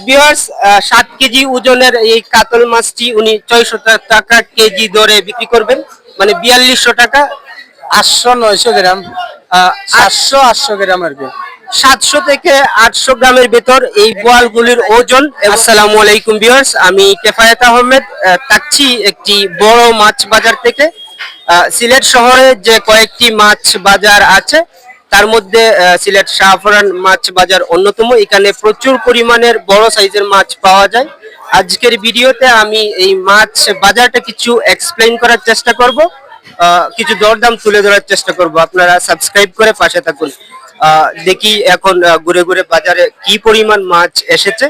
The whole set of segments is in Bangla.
বিয়ার্স সাত কেজি ওজনের এই কাতল মাছটি উনি ছয়শো টাকা কেজি দরে বিক্রি করবেন। মানে বিয়াল্লিশশো টাকা। আটশো নয়শো গ্রাম। সাতশো আটশো গ্রাম আর কি। সাতশো থেকে আটশো গ্রামের ভেতর এই বোয়ালগুলির ওজন আসসালামু আলাইকুম বিয়ার্স আমি কেফায়েত আহমেদ আহ, থাকছি একটি বড় মাছ বাজার থেকে। সিলেট শহরে যে কয়েকটি মাছ বাজার আছে তার মধ্যে সিলেট শাহফরান মাছ বাজার অন্যতম। এখানে প্রচুর পরিমাণের বড় সাইজের মাছ পাওয়া যায়। আজকের ভিডিওতে আমি এই মাছ বাজারটা কিছু এক্সপ্লেইন করার চেষ্টা করব। কিছু দরদাম তুলে ধরার চেষ্টা করব। আপনারা সাবস্ক্রাইব করে পাশে থাকুন। দেখি এখন ঘুরে ঘুরে বাজারে কি পরিমাণ মাছ এসেছে।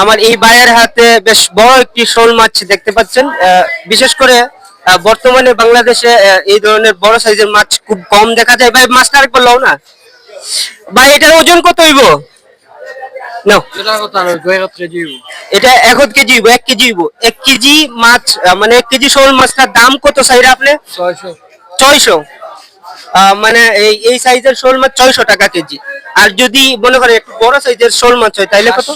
আমার এই ভাইয়ের হাতে বেশ বড় একটি শোল মাছ দেখতে পাচ্ছেন। বিশেষ করে বর্তমানে বাংলাদেশে এই ধরনের বড় সাইজের মাছ খুব কম দেখা যায়। ভাই মাছটা আরেকবার লও না। ভাই এটার ওজন কত হইব? এটা কেজি এক কেজি হইব এক কেজি মাছ মানে এক কেজি শোল মাছটার দাম কত আপনি? ছয়শো। ছয়শো। মানে এই এই সাইজের শোল মাছ ছয়শো টাকা কেজি। আর যদি মনে করেন বড় সাইজের শোল মাছ হয় তাহলে কত?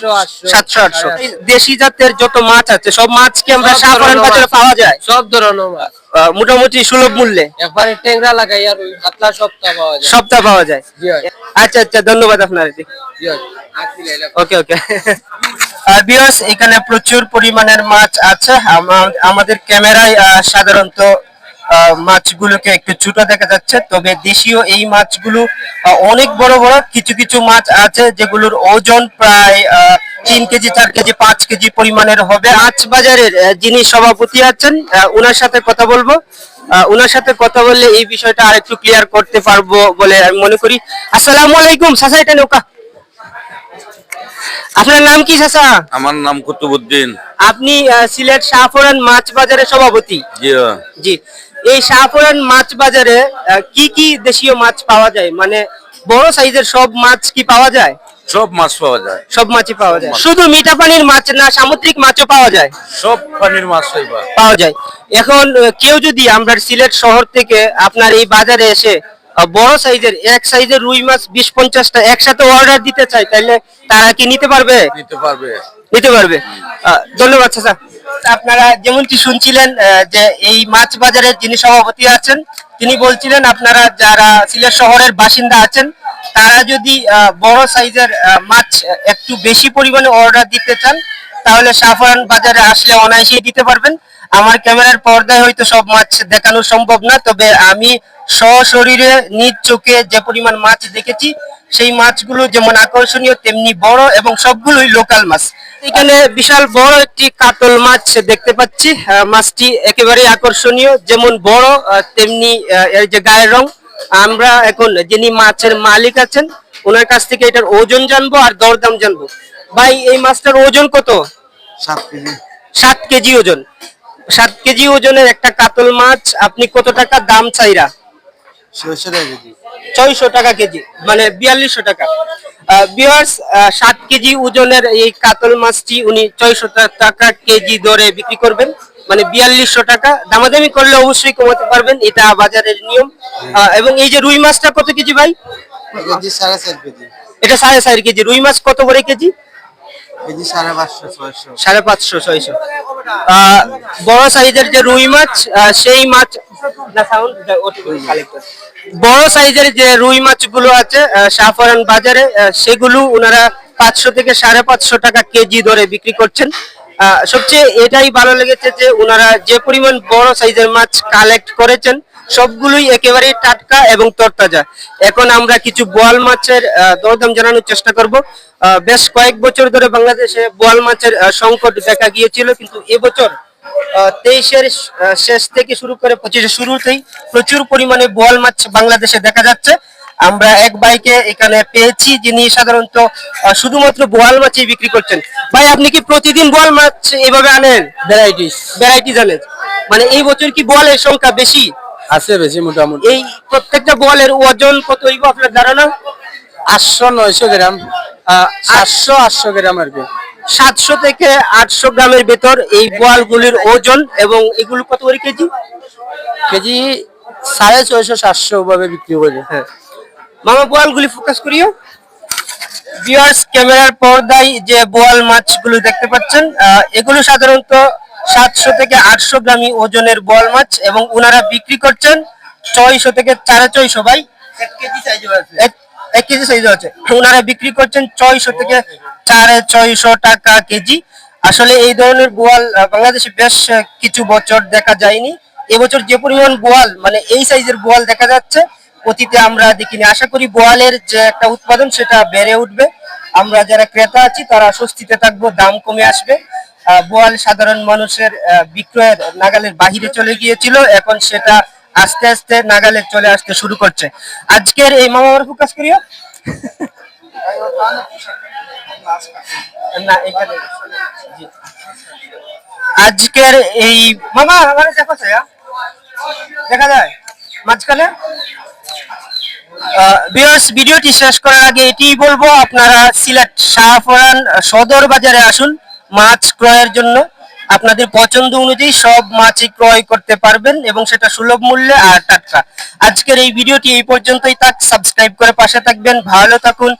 সাতশো আটশো। দেশি জাতের যত মাছ আছে সব মাছ কি আমরা সাধারণ বাজারে পাওয়া যায়? সব ধরনের মাছ। মোটামুটি সুলভ মূল্যে। একবারে ট্যাংরা লাগাই আর পাতলা সপ্তাহ পাওয়া যায়। সপ্তাহ পাওয়া যায়। জি আচ্ছা আচ্ছা ধন্যবাদ আপনার হয়। ওকে ওকে। এখানে প্রচুর পরিমাণের মাছ আছে। আমা- আমাদের ক্যামেরায় সাধারণত মাছগুলোকে একটু ছোট দেখা যাচ্ছে। তবে দেশীয় এই মাছগুলো অনেক বড় বড় কিছু কিছু মাছ আছে যেগুলোর ওজন প্রায় তিন কেজি চার কেজি পাঁচ কেজি পরিমাণের হবে। মাছ বাজারের যিনি সভাপতি আছেন ওনার সাথে কথা বলব। ওনার সাথে কথা বললে এই বিষয়টা আরেকটু ক্লিয়ার করতে পারব বলে আমি মনে করি। আসসালামু আলাইকুম সাসা এটা নৌকা। আপনার নাম কি চাচা? আমার নাম কুতুবুদ্দিন আপনি সিলেট শাহপুরান মাছ বাজারের সভাপতি। জি হ্যাঁ। জি। এই শাহপুরান মাছ বাজারে কি কি দেশীয় মাছ পাওয়া যায়? মানে বড় সাইজের সব মাছ কি পাওয়া যায়? সব মাছ পাওয়া যায়। সব মাছই পাওয়া যায়। শুধু মিঠা পানির মাছ না সামুদ্রিক মাছও পাওয়া যায়? সব পানির মাছ পাওয়া যায়। এখন কেউ যদি আমরা সিলেট শহর থেকে আপনার এই বাজারে এসে বড় সাইজের এক সাইজের রুই মাছ বিশ পঞ্চাশটা একসাথে অর্ডার দিতে চাই তাহলে তারা কি নিতে পারবে? নিতে পারবে। নিতে পারবে। ধন্যবাদ চাচা। আপনারা যেমনটি শুনছিলেন যে এই মাছ বাজারের যিনি সভাপতি আছেন, তিনি বলছিলেন আপনারা যারা সিলেট শহরের বাসিন্দা আছেন, তারা যদি বড় সাইজের মাছ একটু বেশি পরিমাণে অর্ডার দিতে চান, তাহলে সাফরান বাজারে আসলে অনায়াসেই দিতে পারবেন। আমার ক্যামেরার পর্দায় হয়তো সব মাছ দেখানো সম্ভব না তবে আমি সশরীরে নিজ চোখে যে পরিমাণ মাছ দেখেছি সেই মাছগুলো যেমন আকর্ষণীয় তেমনি বড় এবং সবগুলোই লোকাল মাছ। এখানে বিশাল বড় একটি কাতল মাছ দেখতে পাচ্ছি। মাছটি একেবারে আকর্ষণীয় যেমন বড় তেমনি এর যে গায়ের রং। আমরা এখন যিনি মাছের মালিক আছেন ওনার কাছ থেকে এটার ওজন জানব আর দরদাম জানব। ভাই এই মাছটার ওজন কত? সাত কেজি। সাত কেজি ওজন। সাত কেজি ওজনের একটা কাতল মাছ আপনি কত টাকা দাম চাইরা? ছয়শো টাকা কেজি। ছয়শো টাকা কেজি মানে বিয়াল্লিশশো টাকা। বিয়ার্স সাত কেজি ওজনের এই কাতল মাছটি উনি ছয়শো টাকা কেজি দরে বিক্রি করবেন মানে বিয়াল্লিশশো টাকা। দামাদামি করলে অবশ্যই কমাতে পারবেন এটা বাজারের নিয়ম। এবং এই যে রুই মাছটা কত কেজি ভাই? এটা সাড়ে চার কেজি। রুই মাছ কত করে কেজি সাড়ে পাঁচশো ছয়শো। সাড়ে পাঁচশো ছয়শো। বড় সাইজের যে রুই মাছ সেই মাছ। বড় সাইজের যে রুই মাছগুলো আছে শাহফরান বাজারে সেগুলো ওনারা পাঁচশো থেকে সাড়ে পাঁচশো টাকা কেজি ধরে বিক্রি করছেন সবচেয়ে এটাই ভালো লেগেছে যে ওনারা যে পরিমাণ বড় সাইজের মাছ কালেক্ট করেছেন সবগুলোই একেবারেই টাটকা এবং তরতাজা। এখন আমরা কিছু বোয়াল মাছের দরদাম জানানোর চেষ্টা করব। বেশ কয়েক বছর ধরে বাংলাদেশে বোয়াল মাছের সংকট দেখা গিয়েছিল কিন্তু এবছর তেইশের শেষ থেকে শুরু করে পঁচিশের শুরুতেই প্রচুর পরিমাণে বোয়াল মাছ বাংলাদেশে দেখা যাচ্ছে। আমরা এক বাইকে এখানে পেয়েছি যিনি সাধারণত শুধুমাত্র বোয়াল মাছই বিক্রি করছেন। ভাই আপনি কি প্রতিদিন বোয়াল মাছ এভাবে আনেন? ভ্যারাইটিস ভ্যারাইটিস আনেন। মানে এই বছর কি বোয়ালের সংখ্যা বেশি? আছে বেশি মোটামুটি। এই প্রত্যেকটা বোয়ালের ওজন কত হইব আপনার ধারণা? আটশো নয়শো গ্রাম। সাতশো আটশো গ্রাম আর কি। সাতশো থেকে আটশো গ্রামের ভেতর এই বোয়ালগুলির ওজন এবং এগুলো কত করে কেজি? কেজি সাড়ে ছয়শো সাতশো ভাবে বিক্রি করে। হ্যাঁ। মামা বোয়ালগুলি ফোকাস করিও। ভিউয়ার্স ক্যামেরার পর্দায় যে বোয়াল মাছগুলো দেখতে পাচ্ছেন এগুলো সাধারণত সাতশো থেকে আটশো গ্রামই ওজনের বোয়াল মাছ এবং ওনারা বিক্রি করছেন ছয়শো থেকে সাড়ে ছয়শো ভাই। এক- কেজি সাইজ আছে। ওনারা বিক্রি করছেন ছয়শো থেকে সাড়ে ছয়শো টাকা কেজি। আসলে এই ধরনের বোয়াল আহ, বাংলাদেশে বেশ কিছু বছর দেখা যায়নি। এবছর যে পরিমাণ বোয়াল মানে এই সাইজের বোয়াল দেখা যাচ্ছে অতীতে আমরা দেখিনি। আশা করি বোয়ালের যে একটা উৎপাদন সেটা বেড়ে উঠবে। আমরা যারা ক্রেতা আছি তারা স্বস্তিতে থাকব দাম কমে আসবে। বোয়াল সাধারণ মানুষের বিক্রয়ের নাগালের বাহিরে চলে গিয়েছিল। এখন সেটা আস্তে আস্তে নাগালে চলে আসতে শুরু করছে। আজকের এই মামা আমার ফোকাস করিও? আজকের এই মামা, আমার দেখো দেখা যায়? মাঝখানে? ভিডিওটি শেষ করার আগে এটিই বলব, আপনারা সিলেট শাহফরান সদর বাজারে আসুন। মাছ ক্রয়ের জন্য আপনাদের পছন্দ অনুযায়ী সব মাছই ক্রয় করতে পারবেন এবং সেটা সুলভ মূল্যে আর টাটকা। আজকের এই ভিডিওটি এই পর্যন্তই থাক। সাবস্ক্রাইব করে পাশে থাকবেন। ভালো থাকুন।